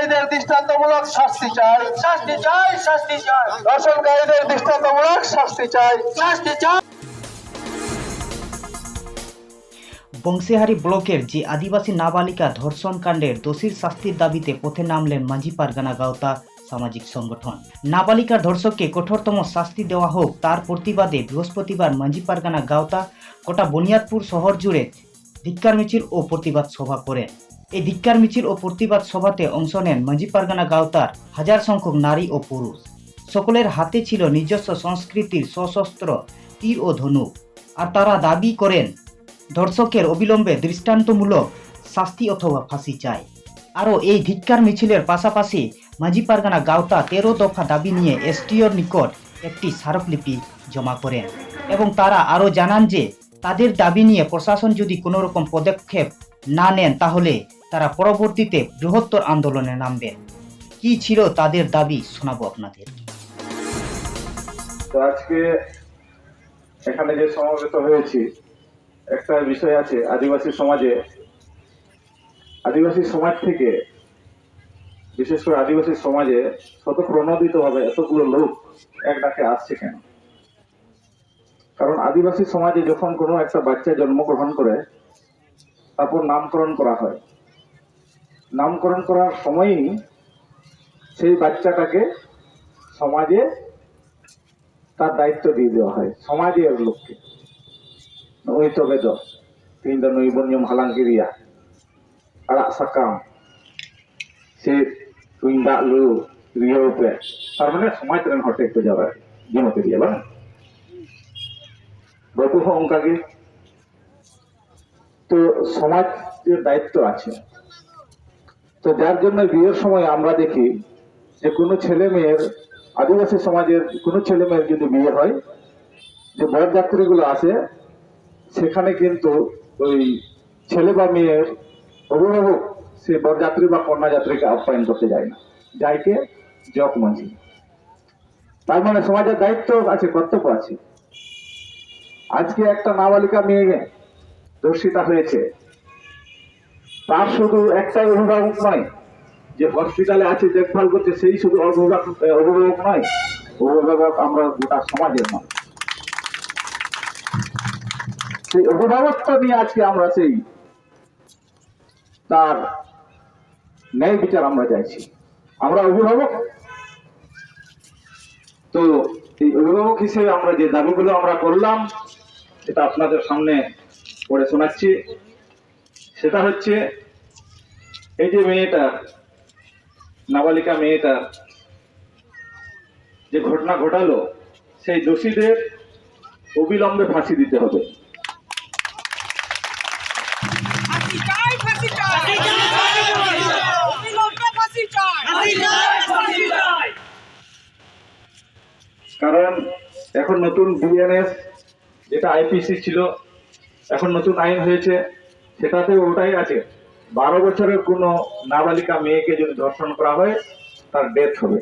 ধর্ষণকারীদের দৃষ্টান্তমূলক শাস্তি চাই। শাস্তি চাই শাস্তি চাই। ধর্ষণকারীদের দৃষ্টান্তমূলক শাস্তি চাই। শাস্তি চাই। বংশীহারি ব্লকের যে আদিবাসী নাবালিকা ধর্ষণ কাণ্ডের দোষীর শাস্তির দাবিতে পথে নামলেন মাঝি পারগানা গাওতা সামাজিক সংগঠন। নাবালিকার ধর্ষককে কঠোরতম শাস্তি দেওয়া হোক তার প্রতিবাদে বৃহস্পতিবার মাঝি পারগানা গাওতা গোটা বুনিয়াদপুর শহর জুড়ে ধিক্কার মিছিল ও প্রতিবাদ সভা করেন। এই ধিক্কার মিছিল ও প্রতিবাদ সভাতে অংশ নেন মাঝি পারগানা গাওতার হাজার সংখ্যক নারী ও পুরুষ। সকলের হাতে ছিল নিজস্ব সংস্কৃতির সশস্ত্র, তীর ও ধনুক। আর তারা দাবি করেন, ধর্ষকের অবিলম্বে দৃষ্টান্তমূলক শাস্তি অথবা ফাঁসি চায় আরও এই ধিক্কার মিছিলের পাশাপাশি মাঝি পারগানা গাওতা তেরো দফা দাবি নিয়ে এসটিওর নিকট একটি স্মারকলিপি জমা করেন এবং তারা আরও জানান যে, তাদের দাবি নিয়ে প্রশাসন যদি কোনো রকম পদক্ষেপ না নেন তাহলে তারা পরবর্তীতে বৃহত্তর আন্দোলনে নামবেন। কি ছিল তাদের দাবি শোনাবো আপনাদের। তো আজকে এখানে যে সমাবেত হয়েছি, একটা বিষয় আছে আদিবাসী সমাজে। আদিবাসী সমাজ থেকে, বিশেষ করে আদিবাসী সমাজে শতপ্রণোদিত ভাবে এতগুলো লোক এক ডাকে আসছে কেন? কারণ আদিবাসী সমাজে যখন কোনো একটা বাচ্চা জন্মগ্রহণ করে, তারপর নামকরণ করা হয়। নামকরণ করার সময়ই সেই বাচ্চাটাকে সমাজে তার দায়িত্ব দিয়ে দেওয়া হয়, সমাজের লোককে। নৈতবেদ তিনটা নৈবন্যম হালাঙ্গিরিয়া আড়াক সাকাম সে তুই দাগ লু রিওপে তার মানে সমাজ রেন হটে একটু যাবে জমতে দিয়ে বাং বাবু হোক তো সমাজের দায়িত্ব আছে। তো যার জন্য বিয়ের সময় আমরা দেখি যে কোনো ছেলে মেয়ের, আদিবাসী সমাজের কোনো ছেলে মেয়ের যদি বিয়ে হয়, যে বরযাত্রীগুলো আসে সেখানে কিন্তু ওই ছেলে বা মেয়ের অভিভাবক সে বরযাত্রী বা কন্যাযাত্রীকে আপ্যায়ন করতে যায় না। যাইকে জক মাঝি। তার মানে সমাজের দায়িত্ব আছে, কর্তব্য আছে। আজকে একটা নাবালিকা মেয়ে দর্শিতা হয়েছে। তার শুধু একটাই অভিভাবক নয়, যে হসপিটালে আছে, দেখভাল করছে, সেই শুধু অভিভাবক অভিভাবক নয়, অভিভাবক আমরা গোটা সমাজের নয় সেই অভিভাবকত্ব নিয়ে আজকে আমরা সেই, তার ন্যায় বিচার আমরা চাইছি। আমরা অভিভাবক। তো এই অভিভাবক হিসেবে আমরা যে দাবিগুলো আমরা করলাম সেটা আপনাদের সামনে পড়ে শোনাচ্ছি। সেটা হচ্ছে এই যে মেয়েটা নাবালিকা মেয়েটা যে ঘটনা ঘটালো সেই দোষীদের অবিলম্বে ফাঁসি দিতে হবে। কারণ এখন নতুন বিএনএস যেটা আইপিসি ছিল এখন নতুন আইন হয়েছে। সেটাতে ওটাই আছে। বারো বছরের কোনো নাবালিকা মেয়েকে যদি ধর্ষণ করা হয় তার ডেথ হবে।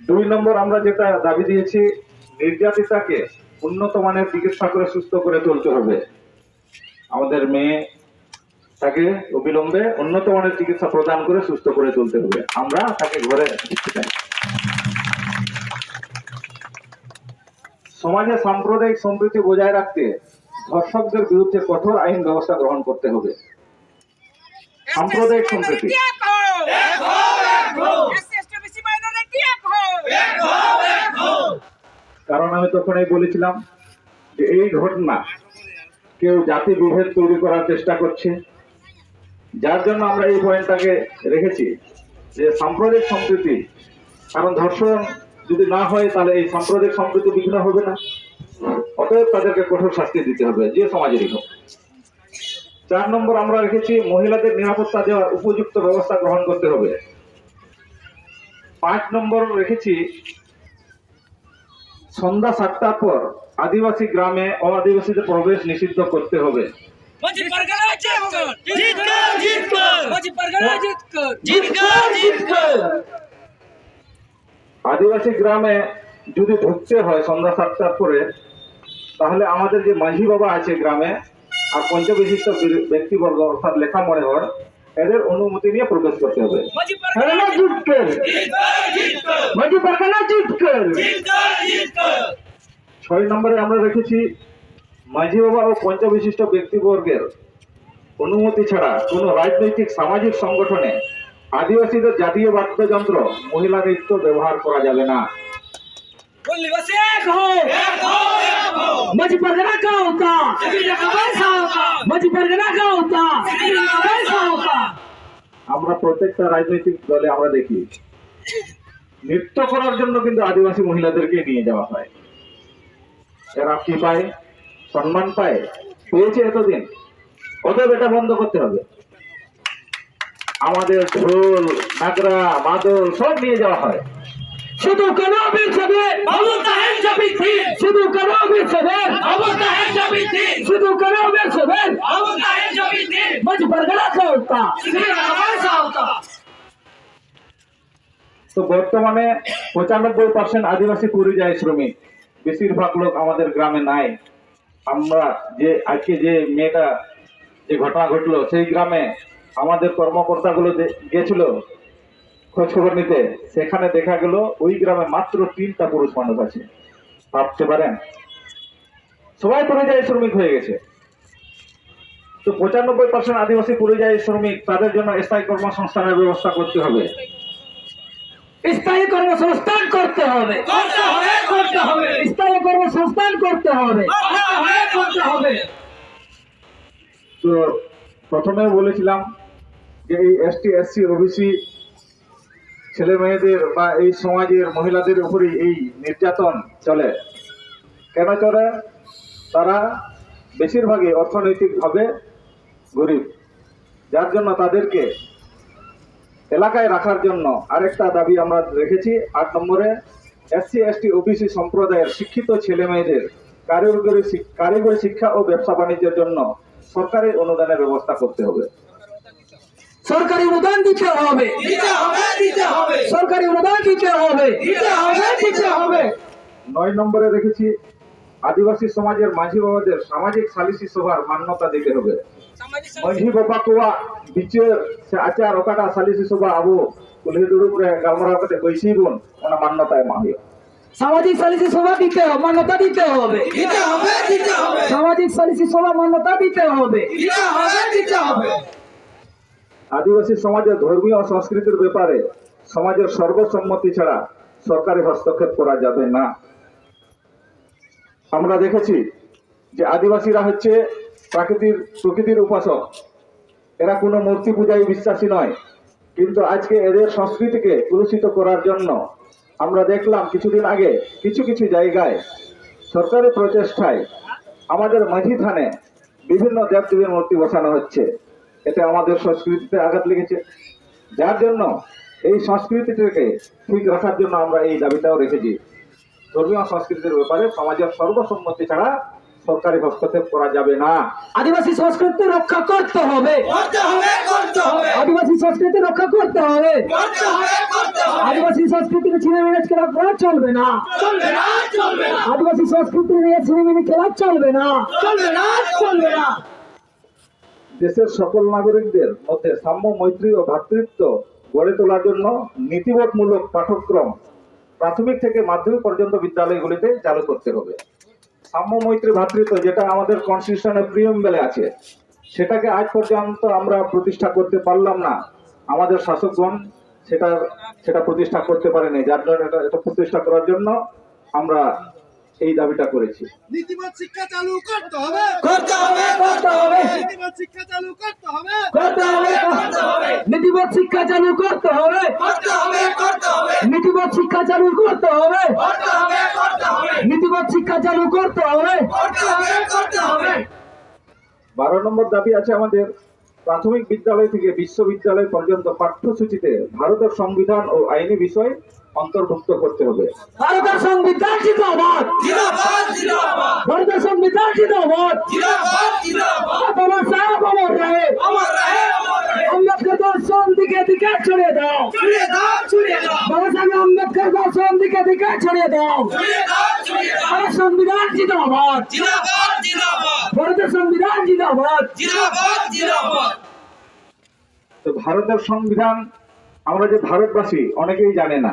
দুই নম্বর আমরা যেটা দাবি দিয়েছি নির্যাতিতাকে উন্নত মানের চিকিৎসা করে সুস্থ করে তুলতে হবে। আমাদের মেয়ে তাকে অবিলম্বে উন্নত মানের চিকিৎসা প্রদান করে সুস্থ করে তুলতে হবে। আমরা তাকে ঘরে চাই। সমাজে সাম্প্রদায়িক সম্প্রীতি বজায় রাখতে ধর্ষকদের বিরুদ্ধে কঠোর আইন ব্যবস্থা গ্রহণ করতে হবে। সাম্প্রদায়িক সম্প্রীতি। কারণ আমি তখনই বলেছিলাম যে এই ঘটনা কেউ জাতি বিভেদ তৈরি করার চেষ্টা করছে। যার জন্য আমরা এই পয়েন্টটাকে রেখেছি যে সাম্প্রদায়িক সম্প্রীতি, কারণ ধর্ষণ যদি না হয় তাহলে এই সাম্প্রদায়িক সম্প্রীতি বিঘ্ন হবে না। অতএব তাদেরকে কঠোর শাস্তি দিতে হবে, যে সমাজেরই হোক চার নম্বর আমরা রেখেছি, মহিলাদের নিরাপত্তা দেওয়ার উপযুক্ত ব্যবস্থা গ্রহণ করতে হবে। পাঁচ নম্বর রেখেছি, সন্ধ্যা সাতটার পর আদিবাসী গ্রামে অআদিবাসীদের প্রবেশ নিষিদ্ধ করতে হবে। আদিবাসী গ্রামে যদি ঢুকতে হয় সন্ধ্যা সাতটার পরে তাহলে আমাদের যে মাঝি বাবা আছে গ্রামে আর পঞ্চবিশিষ্ট ব্যক্তিবর্গ অর্থাৎ লেখা মনে হয় এদের অনুমতি নিয়ে প্রবেশ করতে হবে। মাঝি হ্যালো পারগানা জিতকের মাঝি পারগানা জিতকের ছয় নম্বরে আমরা রেখেছি মাঝি বাবা ও পঞ্চবিশিষ্ট ব্যক্তিবর্গের অনুমতি ছাড়া কোনো রাজনৈতিক সামাজিক সংগঠনে আদিবাসীদের জাতীয় বাদ্যযন্ত্র মহিলা নৃত্য ব্যবহার করা যাবে না बोली बस एक हो एक हो एक हो मजी परगना का होता जमीन का पैसा होगा मजी परगना का होता जमीन का पैसा होगा আমরা প্রত্যেকটা রাজনৈতিক দলে আমরা দেখি নৃত্য করার জন্য কিন্তু আদিবাসী মহিলাদেরকে নিয়ে যাওয়া হয় এরা কি পায় সম্মান পায় পেয়েছে এতদিন। কত এটা বন্ধ করতে হবে? আমাদের ঢোল নাগরা মাদল সব নিয়ে যাওয়া হয়। শুধু কেন শুধু কেন শুধু কেন তো বর্তমানে পঁচানব্বই পার্সেন্ট আদিবাসী পরিযায়ী শ্রমিক। বেশিরভাগ লোক আমাদের গ্রামে নাই। আমরা যে, আজকে যে মেয়েটা যে ঘটনা ঘটলো, সেই গ্রামে আমাদের কর্মকর্তাগুলো গেছিল খোঁজ খবর নিতে, সেখানে দেখা গেল ওই গ্রামে মাত্র তিনটা পুরুষ মানুষ আছে। ভাবতে পারেন, সবাই পরিযায়ী শ্রমিক হয়ে গেছে। তো পঁচানব্বই পার্সেন্ট আদিবাসী পরিযায়ী শ্রমিক তাদের জন্য স্থায়ী কর্মসংস্থানের ব্যবস্থা করতে হবে। স্থায়ী কর্মসংস্থান করতে হবে। করতে হবে। স্থায়ী কর্মসংস্থান করতে হবে। করতে হবে। করতে হবে। তো প্রথমে বলেছিলাম যে এই এসটি এসসি ওবিসি ছেলে মেয়েদের বা এই সমাজের মহিলাদের উপরই এই নির্যাতন চলে। কেন চলে? তারা বেশিরভাগই অর্থনৈতিকভাবে গরিব। যার জন্য তাদেরকে এলাকায় রাখার জন্য আরেকটা দাবি আমরা রেখেছি। আট নম্বরে এসসি এসটি ওবিসি সম্প্রদায়ের শিক্ষিত ছেলে মেয়েদের কারিগরি কারিগরি শিক্ষা ও ব্যবসা বাণিজ্যের জন্য সরকারি অনুদানের ব্যবস্থা করতে হবে। সরকারি অনুদান দিতে হবে। দিতে হবে দিতে হবে। সরকারি অনুদান দিতে হবে। দিতে হবে দিতে হবে। নয় নম্বরে রেখেছি আদিবাসী সমাজের মাঝি বাবাদের সামাজিক সালিসি সভার মান্যতা দিতে হবে। মাঝি বাবা কোয়া বিচার সে আচার ওকাটা সালিসি সভা আবু কুলহি দুড়ুব রে গালমারাও কাতে কইছি বোন ওনা মান্যতা মা সামাজিক সালিসি সভা দিতে হবে মান্যতা দিতে হবে। দিতে হবে দিতে হবে। সামাজিক সালিসি সভা মান্যতা দিতে হবে। দিতে হবে দিতে হবে। আদিবাসী সমাজের ধর্মীয় সংস্কৃতির ব্যাপারে সমাজের সর্বসম্মতি ছাড়া সরকারি হস্তক্ষেপ করা যাবে না। আমরা দেখেছি যে আদিবাসীরা হচ্ছে প্রাকৃতির, প্রকৃতির উপাসক। এরা কোনো মূর্তি পূজায় বিশ্বাসী নয়। কিন্তু আজকে এদের সংস্কৃতিকে কলুষিত করার জন্য আমরা দেখলাম কিছুদিন আগে কিছু কিছু জায়গায় সরকারি প্রচেষ্টায় আমাদের মাঝি থানে বিভিন্ন দেবদেবীর মূর্তি বসানো হচ্ছে। এতে আমাদের সংস্কৃতিতে আঘাত লেগেছে। যার জন্য এই সংস্কৃতিটাকে ঠিক রাখার জন্য আমরা এই দাবিটাও রেখেছি। ধর্মীয় সংস্কৃতির ব্যাপারে সমাজের সর্বসম্মতি ছাড়া সরকারি হস্তক্ষেপ করা যাবে না। আদিবাসী সংস্কৃতি রক্ষা করতে হবে। করতে হবে করতে হবে। আদিবাসী সংস্কৃতি রক্ষা করতে হবে। করতে হবে করতে হবে। আদিবাসী সংস্কৃতিকে ছিনে খেলা করা চলবে না। চলবে না চলবে না। আদিবাসী সংস্কৃতি নিয়ে ছিনে মিনে খেলা চলবে না। চলবে না চলবে না। দেশের সকল নাগরিকদের মধ্যে সাম্য মৈত্রী ও ভ্রাতৃত্ব গড়ে তোলার জন্য নীতিবোধমূলক পাঠ্যক্রম প্রাথমিক থেকে মাধ্যমিক পর্যন্ত বিদ্যালয়গুলিতে চালু করতে হবে। সাম্য মৈত্রী ভ্রাতৃত্ব যেটা আমাদের কনস্টিটিউশনের প্রিয়ম্বেলে আছে, সেটাকে আজ পর্যন্ত আমরা প্রতিষ্ঠা করতে পারলাম না। আমাদের শাসকগণ সেটা সেটা প্রতিষ্ঠা করতে পারেনি। যার জন্য এটা প্রতিষ্ঠা করার জন্য আমরা এই দাবিটা করেছি নীতিবাদ শিক্ষা চালু করতে হবে করতে হবে করতে হবে নীতিবাদ শিক্ষা চালু করতে হবে করতে হবে করতে হবে নীতিবোধ শিক্ষা চালু করতে হবে করতে হবে করতে হবে নীতিবোধ শিক্ষা চালু করতে হবে করতে হবে করতে হবে নীতিবোধ শিক্ষা চালু করতে হবে করতে হবে করতে হবে বারো নম্বর দাবি আছে আমাদের প্রাথমিক বিদ্যালয় থেকে বিশ্ববিদ্যালয় পর্যন্ত পাঠ্যসূচিতে ভারতের সংবিধান ও আইনি বিষয় অন্তর্ভুক্ত করতে হবে। ভারতের সংবিধান জিন্দাবাদ! জিন্দাবাদ জিন্দাবাদ! ভারতের সংবিধান জিন্দাবাদ! জিন্দাবাদ জিন্দাবাদ! সাহেব আম্বেদকর দর্শন দিকে দিকে দিকে ছড়িয়ে দাও। ছড়িয়ে দাও ছড়িয়ে দাও! বাবা সাহেব আম্বেদকর দর্শন দিকে দিকে ছড়িয়ে দাও। ছড়িয়ে দাও ছড়িয়ে দাও! আরে সংবিধান জিন্দাবাদ। জিন্দাবাদ জিন্দাবাদ! সংবিধান জিন্দাবাদ। জিন্দাবাদ জিন্দাবাদ। তো ভারতের সংবিধান আমরা যে ভারতবাসী অনেকেই জানে না।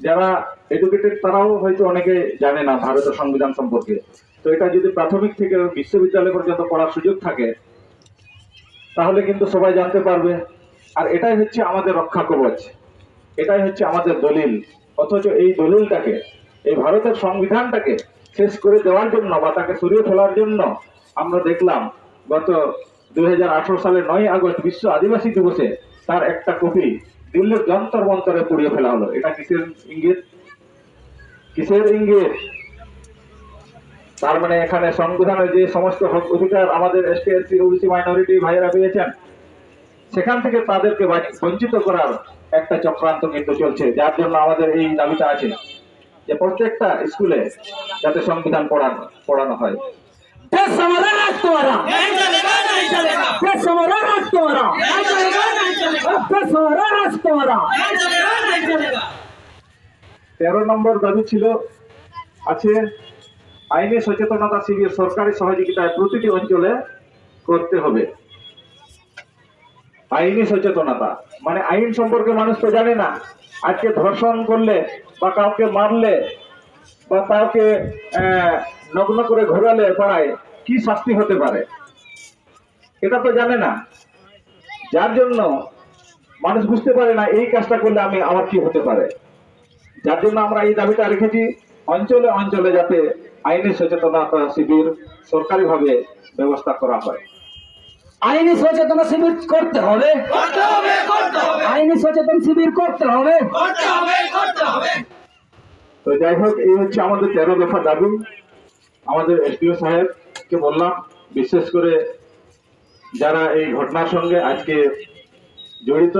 যারা এডুকেটেড তারাও হয়তো অনেকে জানে না ভারতের সংবিধান সম্পর্কে। তো এটা যদি প্রাথমিক থেকে বিশ্ববিদ্যালয় পর্যন্ত পড়ার সুযোগ থাকে তাহলে কিন্তু সবাই জানতে পারবে। আর এটাই হচ্ছে আমাদের রক্ষা কবচ। এটাই হচ্ছে আমাদের দলিল। অথচ এই দলিলটাকে এই ভারতের সংবিধানটাকে শেষ করে দেওয়ার জন্য বা তাকে সরিয়ে ফেলার জন্য আমরা দেখলাম গত দুই সালের নয় আগস্ট বিশ্ব আদিবাসী দিবসে তার একটা কপি দিল্লির যন্তর মন্তরে পুড়িয়ে ফেলা হলো। এটা কিসের ইঙ্গিত? কিসের ইঙ্গিত? তার মানে এখানে সংবিধানের যে সমস্ত হক অধিকার আমাদের এসটি এসসি ওবিসি মাইনরিটি ভাইয়েরা পেয়েছেন, সেখান থেকে তাদেরকে বঞ্চিত করার একটা চক্রান্ত কিন্তু চলছে, যার জন্য আমাদের এই দাবিটা আছে যে প্রত্যেকটা স্কুলে যাতে সংবিধান পড়ানো পড়ানো হয়। দেশ हमारा राज तुम्हारा नहीं चलेगा नहीं चलेगा देश हमारा राज तुम्हारा नहीं चलेगा नहीं चलेगा देश हमारा राज तुम्हारा नहीं चलेगा नहीं चलेगा তেরো নম্বর দাবি ছিল আছে আইনি সচেতনতা শিবির সরকারি সহযোগিতায় প্রতিটি অঞ্চলে করতে হবে আইনি সচেতনতা মানে আইন সম্পর্কে মানুষ তো জানে না আজকে ধর্ষণ করলে বা কাউকে মারলে বা কাউকে আহ, নগ্ন করে ঘোরালে পাড়ায় কি শাস্তি হতে পারে? এটা তো জানে না। যার জন্য মানুষ বুঝতে পারে না এই কাজটা করলে আমি আমার কি হতে পারে? যার জন্য আমরা এই দাবিটা রেখেছি অঞ্চলে অঞ্চলে যাতে আইনি সচেতনতা শিবির সরকারিভাবে ব্যবস্থা করা হয়। আইনি সচেতন শিবির করতে হবে। করতে হবে করতে হবে। আইনি সচেতন শিবির করতে হবে করতে হবে করতে হবে তো যাই হোক, এই হচ্ছে আমাদের তেরো দফা দাবি। আমাদের এসডিও সাহেবকে বললাম, বিশেষ করে যারা এই ঘটনার সঙ্গে আজকে জড়িত,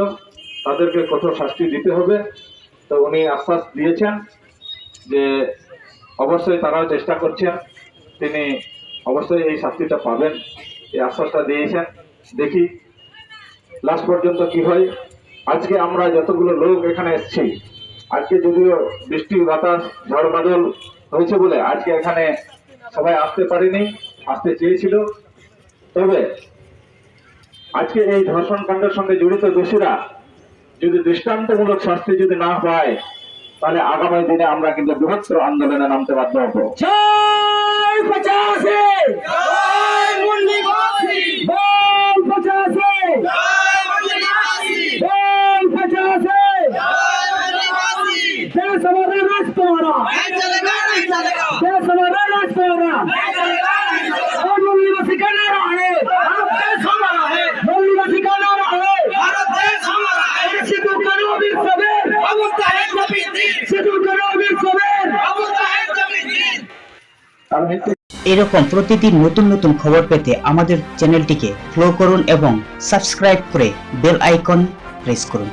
তাদেরকে কঠোর শাস্তি দিতে হবে। তো উনি আশ্বাস দিয়েছেন যে অবশ্যই তারাও চেষ্টা করছেন, তিনি অবশ্যই এই শাস্তিটা পাবেন। এই আশ্বাসটা দিয়েছেন। দেখি লাস্ট পর্যন্ত কি হয়। আজকে আমরা যতগুলো লোক এখানে এসেছি আজকে যদিও বৃষ্টি বাতাস ঝড় বাদল হয়েছে বলে আজকে এখানে সবাই আসতে পারেনি, আসতে চেয়েছিল। তবে আজকে এই ধর্ষণ কাণ্ডের সঙ্গে জড়িত দোষীরা যদি দৃষ্টান্তমূলক শাস্তি যদি না পায়, তাহলে আগামী দিনে আমরা কিন্তু বৃহত্তর আন্দোলনে নামতে বাধ্য হব। এরকম প্রতিদিন নতুন নতুন খবর পেতে আমাদের চ্যানেলটিকে ফলো করুন এবং সাবস্ক্রাইব করে বেল আইকন প্রেস করুন।